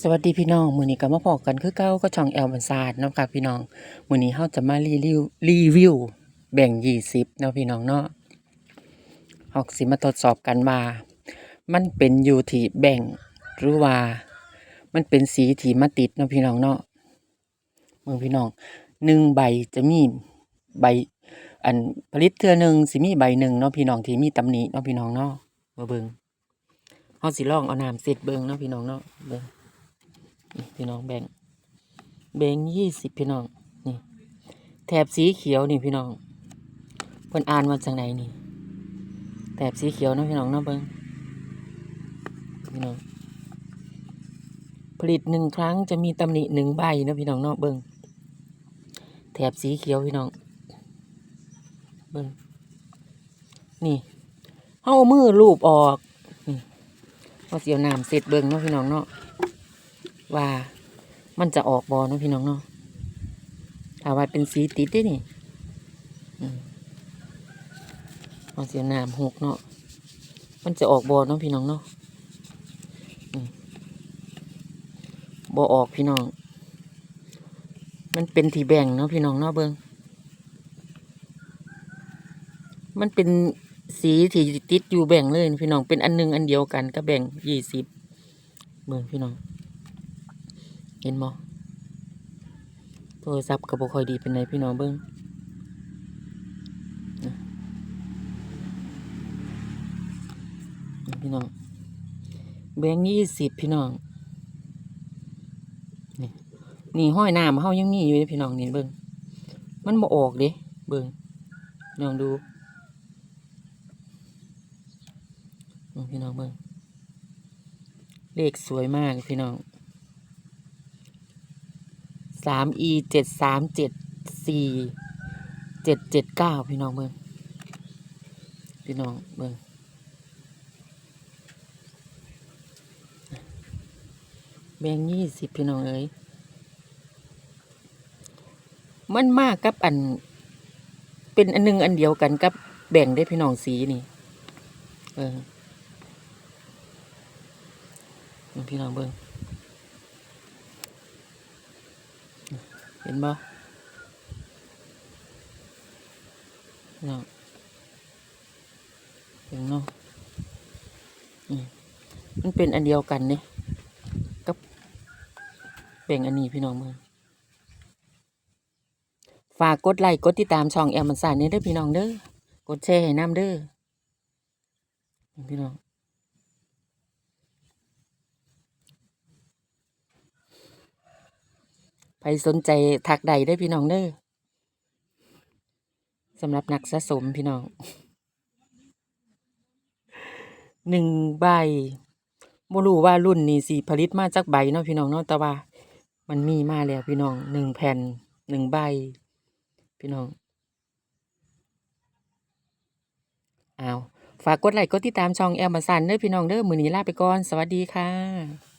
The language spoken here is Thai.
สวัสดีพี่น้องมือนี้ก็มาพอกันคือเก่าก็ช่องแอลบันซาดเนาะค่ะพี่น้องมือนี้เฮาจะมารีวิวรีวิว แบ่ง20เนาะพี่น้องเนาะเฮาสิมาทดสอบกันว่า มันเป็นอยู่ที่แบ่งหรือว่า มันเป็นสีที่มาติดเนาะพี่น้องเนาะเมือพี่น้องหนึ่งใบจะมีใบ อันผลิตเทื่อหนึ่งสิมีใบหนึ่งเนาะพี่น้องที่มีตำหนิเนาะพี่น้องเนาะมาเบิ่งเฮาสิลองเอาน้ำเสร็จเบิ่งเนาะพี่น้องเนาะเบิง นี่พี่น้องแบ่งแบ่งยี่สิบพี่น้องนี่ แถบสีเขียวนี่พี่น้องเพิ่นอ่านมาจากไหนนี่ แถบสีเขียวเนาะพี่น้องเนาะเบิ่งพี่น้องผลิตหนึ่งครั้งจะมีตำหนิหนึ่งใบเนาะพี่น้องเนาะเบิ่งแถบสีเขียวพี่น้องเบิ่งนี่เฮาเอามือลูบออกนี่เอาเสียวน้ำเสร็จเบิ่งเนาะพี่น้องเนาะ ว่ามันจะออกบอเนาะพี่น้องเนาะถ้าว่าเป็นสีติดได้นี่อืมเอาเสียน้ำหกเนาะ มันจะออกบอเนาะพี่น้องเนาะบอออกพี่น้อง มันเป็นทีแบ่งเนาะพี่น้องเนาะเบิงมันเป็นสีที่ติดอยู่แบ่งเลยพี่น้องเป็นอันหนึงอันเดียวกันก็แบ่งยี่สิบเบิงพี่น้อง เห็นบ่โทรศัพท์ก็บ่ค่อยดีเป็นไงพี่น้องเบิ่งพี่น้องแบงค์ยี่สิบพี่น้อง นี่นี่ห้อยน้ำเฮายังมีอยู่เลยพี่น้องนี่เบิ่งมันบ่ออกเด้เบิ่งลองดูพี่น้องเบิ่งเลขสวยมากพี่น้อง สามอีเจ็ดสามเจ็ดสี่เจ็ดเจ็ดเก้าพี่น้องเบิ้งพี่น้องเบิ้งแบงยี่สิบพี่น้องเอ้ยมันมากกับอัน เป็นอันหนึงอันเดียวกันกับแบ่งได้พี่น้องสีนี่ เออพี่น้องเบิ้ง เห็นบ่เนาะเห็นเนาะอืมมันเป็นอันเดียวกันเนี่ยกับแบ่งอันนี้พี่น้องมือฝากกดไลค์กดติดตามช่องแอมมันสานนี่เด้อพี่น้องเด้อกดแชร์ให้น้ำเด้อพี่น้อง ใครสนใจทักใดได้พี่น้องเด้อสำหรับนักสะสมพี่น้องหนึ่งใบบ่รู้ว่ารุ่นนี้สิผลิตมาจากใบเนาะพี่น้องเนาะแต่ว่า มันมีมาแล้วพี่น้องหนึ่งแผ่นหนึ่งใบ พี่น้องอ้าวฝากกดไลค์กดติดตามช่องแอลมาสันเด้อพี่น้องเด้อมือนี้ลาไปก่อน สวัสดีค่ะ